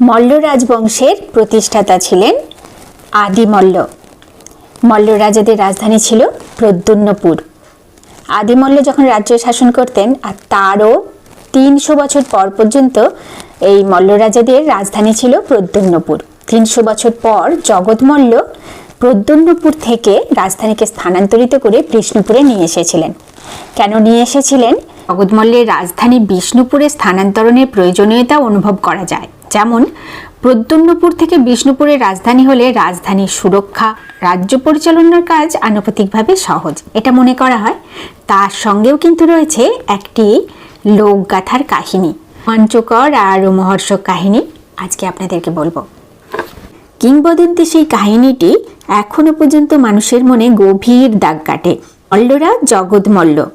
মল্ল রাজবংশের প্রতিষ্ঠাতা ছিলেন আদি মল্ল। মল্ল রাজাদের রাজধানী ছিল প্রদ্যুন্নপুর আদিমল্ল যখন রাজ্য শাসন করতেন আর তারও তিনশো বছর পর পর্যন্ত এই মল্ল রাজাদের রাজধানী ছিল প্রদ্যুন্নপুর তিনশো বছর পর জগৎমল্ল প্রদ্যুন্নপুর থেকে রাজধানীকে স্থানান্তরিত করে বিষ্ণুপুরে নিয়ে এসেছিলেন। কেন নিয়ে এসেছিলেন? জগৎমল্লের রাজধানী বিষ্ণুপুরে স্থানান্তরণের প্রয়োজনীয়তা অনুভব করা যায়। যেমন, প্রদ্যুন্নপুর থেকে বিষ্ণুপুরের রাজধানী হলে রাজধানীর সুরক্ষা, রাজ্য পরিচালনার কাজ আনুপাতিকভাবে সহজ। এটা মনে করা হয়। তার সঙ্গেও কিন্তু রয়েছে একটি লোকগাথার কাহিনী। মঞ্চকর আর রোমহর্ষক কাহিনী আজকে আপনাদেরকে বলব। কিংবদন্তি সেই কাহিনীটি এখনও পর্যন্ত মানুষের মনে গভীর দাগ কাটে। মল্লরা জগৎমল্ল।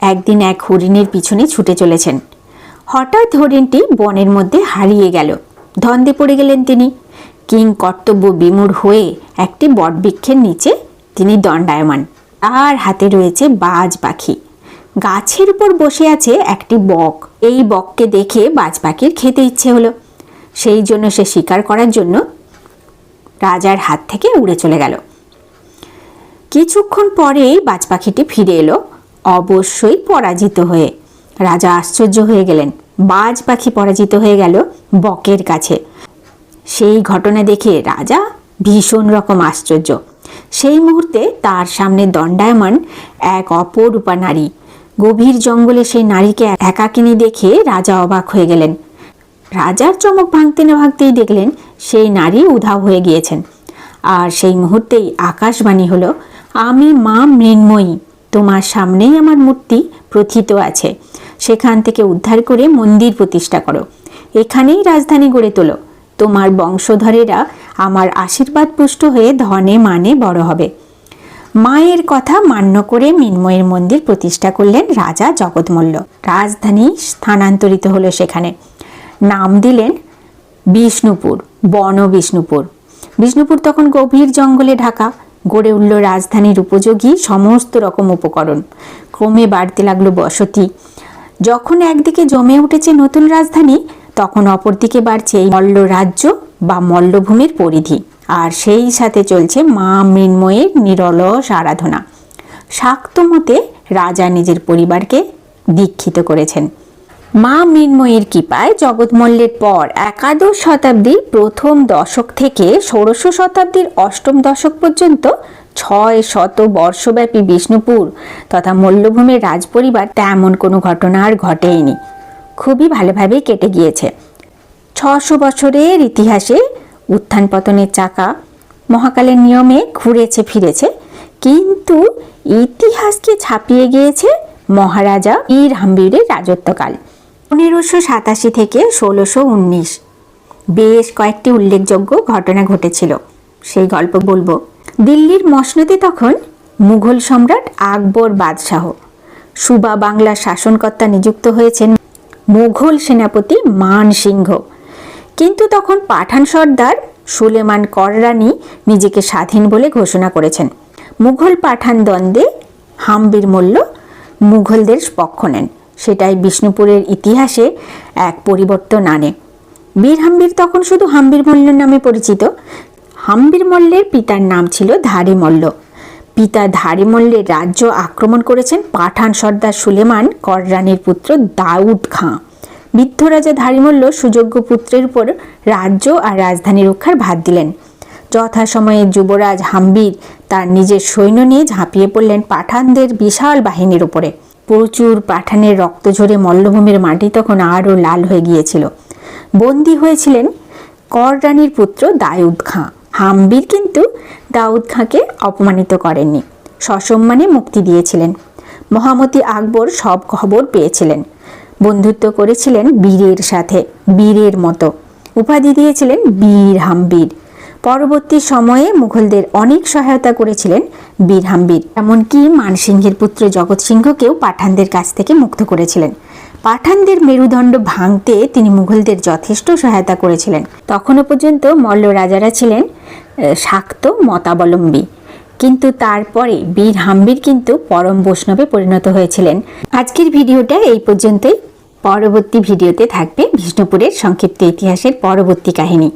একদিন এক হরিণের পিছনে ছুটে চলেছেন। হঠাৎ হরিণটি বনের মধ্যে হারিয়ে গেল। ধন্দে পড়ে গেলেন তিনি। কিং কর্তব্য বিমূঢ় হয়ে একটি বটবৃক্ষের নিচে তিনি দণ্ডায়মান। আর হাতে রয়েছে বাজ পাখি। গাছের উপর বসে আছে একটি বক। এই বককে দেখে বাজ পাখির খেতে ইচ্ছে হলো। সেই জন্য সে শিকার করার জন্য রাজার হাত থেকে উড়ে চলে গেল। কিছুক্ষণ পরেই বাজ পাখিটি ফিরে এলো, অবশ্যই পরাজিত হয়ে। রাজা আশ্চর্য হয়ে গেলেন। বাজ পাখি পরাজিত হয়ে গেল বকের কাছে। সেই ঘটনা দেখে রাজা ভীষণ রকম আশ্চর্য। সেই মুহূর্তে তার সামনে দণ্ডায়মান এক অপরূপা নারী। গভীর জঙ্গলে সেই নারীকে একাকিনী দেখে রাজা অবাক হয়ে গেলেন। রাজার চমক ভাঙতে না ভাঙতেই দেখলেন সেই নারী উধাও হয়ে গিয়েছেন। আর সেই মুহূর্তেই আকাশবাণী হলো, আমি মা মৃন্ময়ী, তোমার সামনেই আমার মূর্তি প্রথিত আছে। সেখান থেকে উদ্ধার করে মন্দির প্রতিষ্ঠা করো। এখানেই রাজধানী গড়ে তোলো। তোমার বংশধরেরা আমার আশীর্বাদ পুষ্ট হয়ে ধনে মানে বড় হবে। মায়ের কথা মান্য করে মিন্ময়ের মন্দির প্রতিষ্ঠা করলেন রাজা জগৎমল্ল। রাজধানী স্থানান্তরিত হলো সেখানে। নাম দিলেন বিষ্ণুপুর, বন বিষ্ণুপুর। বিষ্ণুপুর তখন গভীর জঙ্গলে ঢাকা। গড়ে উঠল রাজধানীর উপযোগী সমস্ত রকম উপকরণ। ক্রমে বাড়তে লাগল বসতি। যখন একদিকে জমে উঠেছে নতুন রাজধানী, তখন অপরদিকে বাড়ছে এই মল্ল রাজ্য বা মল্লভূমির পরিধি। আর সেই সাথে চলছে মা মৃন্ময়ের নিরলস আরাধনা। শাক্ত মতে রাজা নিজের পরিবারকে দীক্ষিত করেছেন। মা মৃন্ময়ীর কৃপায় জগৎমল্লের পর একাদশ শতাব্দীর প্রথম দশক থেকে ষোড়শ শতাব্দীর অষ্টম দশক পর্যন্ত ছয় শত বর্ষব্যাপী বিষ্ণুপুর তথা মল্লভূমির রাজপরিবার তেমন কোনো ঘটনা আর ঘটেইনি। খুবই ভালোভাবেই কেটে গিয়েছে। ছশো বছরের ইতিহাসে উত্থান পতনের চাকা মহাকালের নিয়মে ঘুরেছে ফিরেছে, কিন্তু ইতিহাসকে ছাপিয়ে গিয়েছে মহারাজা বীর হাম্বিরের রাজত্বকাল। পনেরোশো সাতাশি থেকে ষোলোশো উনিশ। বেশ কয়েকটি উল্লেখযোগ্য ঘটনা ঘটেছিল। সেই গল্প বলব। দিল্লির মসনদে তখন মুঘল সম্রাট আকবর বাদশাহ। সুবা বাংলার শাসনকর্তা নিযুক্ত হয়েছেন মুঘল সেনাপতি মান সিংহ। কিন্তু তখন পাঠান সর্দার সুলেমান কররানি নিজেকে স্বাধীন বলে ঘোষণা করেছেন। মুঘল পাঠান দ্বন্দ্বে হাম্বির মল্ল মুঘলদের পক্ষ নেন। সেটাই বিষ্ণুপুরের ইতিহাসে এক পরিবর্তন আনে। বীর হাম্বির তখন শুধু হাম্বির মল্ল নামে পরিচিত। হাম্বির মল্লের পিতার নাম ছিল ধারি মল্ল। পিতা ধারি মল্লের রাজ্য আক্রমণ করেছেন পাঠান সর্দার সুলেমান কররানির পুত্র দাউদ খাঁ। বৃদ্ধ রাজা ধারিমল্ল সুযোগ্য পুত্রের উপর রাজ্য আর রাজধানী রক্ষার ভার দিলেন। যথাসময়ে যুবরাজ হাম্বির তার নিজের সৈন্য নিয়ে ঝাঁপিয়ে পড়লেন পাঠানদের বিশাল বাহিনীর উপরে। প্রচুর পাঠানের রক্ত ঝরে মল্লভূমির মাটি তখন আরও লাল হয়ে গিয়েছিল। বন্দী হয়েছিলেন কররানির পুত্র দায়ুদ খাঁ। হাম্বির কিন্তু দাউদ খাঁকে অপমানিত করেননি, সসম্মানে মুক্তি দিয়েছিলেন। মহামতি আকবর সব খবর পেয়েছিলেন। বন্ধুত্ব করেছিলেন বীরের সাথে, বীরের মতো। উপাধি দিয়েছিলেন বীর হাম্বির পরবর্তী সময়ে মুঘলদের অনেক সহায়তা করেছিলেন বীর হাম্বির এমনকি মানসিংহের পুত্র জগৎ সিংহকেও পাঠানদের কাছ থেকে মুক্ত করেছিলেন। পাঠানদের মেরুদণ্ড ভাঙতে তিনি মুঘলদের যথেষ্ট সহায়তা করেছিলেন। তখনও পর্যন্ত মল্ল রাজারা ছিলেন শাক্ত মতাবলম্বী। কিন্তু তারপরে বীর হাম্বির কিন্তু পরম বৈষ্ণবে পরিণত হয়েছিলেন। আজকের ভিডিওটা এই পর্যন্তই। পরবর্তী ভিডিওতে থাকবে বিষ্ণুপুরের সংক্ষিপ্ত ইতিহাসের পরবর্তী কাহিনী।